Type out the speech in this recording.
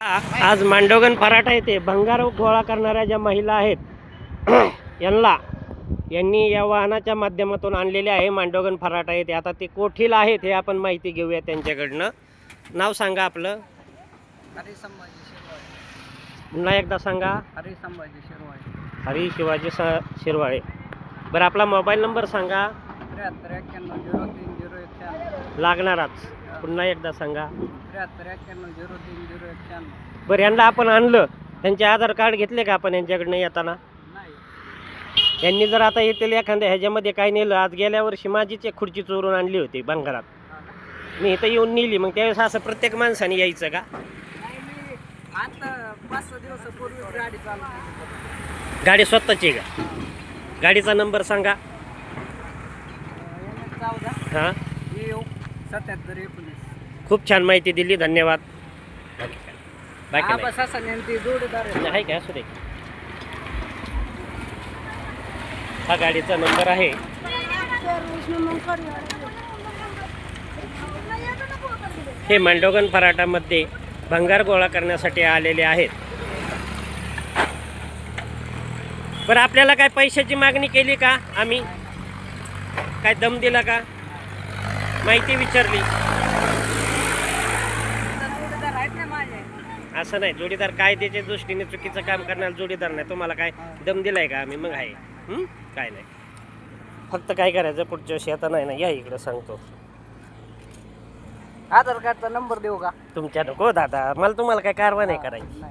आज मांडोगन पराठा येथे भंगार गोळा करणाऱ्या ज्या महिला आहेत यांना यांनी या वाहनाच्या माध्यमातून आणलेले आहे मांडोगन फराठा येथे. आता ते कोठीला आहेत हे आपण माहिती घेऊया त्यांच्याकडनं. नाव सांगा आपलं. हरी संभाजी शिरवाळे. पुन्हा एकदा सांगा. हरी संभाजी शिरवाळे. हरी शिवाजी स शिरवाळे. बरं आपला मोबाईल नंबर सांगा. त्र्याहत्तर एक्क्याण्णव झिरो तीन झिरो लागणारच. पुन्हा एकदा सांगा. त्र्याहत्तर एक्क्याण्णव झिरो तीन झिरो बरं यांना आपण आणलं. त्यांचे आधार कार्ड घेतले का आपण यांच्याकडनं येताना? नाही. यांनी जर आता येतील एखाद्या ह्याच्यामध्ये काय नेलं आज गेल्या वर्षी माझीच एक खुर्ची चोरून आणली होती भंगारात हा ना. मी इथं येऊन नेली मग त्यावेळेस असं प्रत्येक माणसाने यायचं का? नाही मी आता पाच सहा दिवसापूर्वी गाडी चालू केली. गाडी स्वतःची आहे का? गाडीचा नंबर सांगा. हां? सत्याहत्तर एकोणीस. खूप छान माहिती दिली धन्यवाद. बाकी बाकी हा असं नेमकी जोडीदार आहे. आहे का? असू दे. हा गाडीचा नंबर आहे. हे मांडोगन पराठामध्ये भंगार गोळा करण्यासाठी आलेले आहेत. बरं आपल्याला काय पैशाची मागणी केली का? आम्ही? काय दम दिला का? माहिती विचारली. असं नाही जोडीदार कायद्याच्या दृष्टीने चुकीचं काम करणारा जोडीदार नाही. तुम्हाला काय दम दिलाय का आम्ही? मग आहे? काय नाही. फक्त काय करायचं पुढच्या वर्षी? आता नाही ना या इकडं सांगतो. आधार कार्डचा नंबर देऊ का? तुमच्या नको दादा. मला तुम्हाला काय कारवा नाही करायची.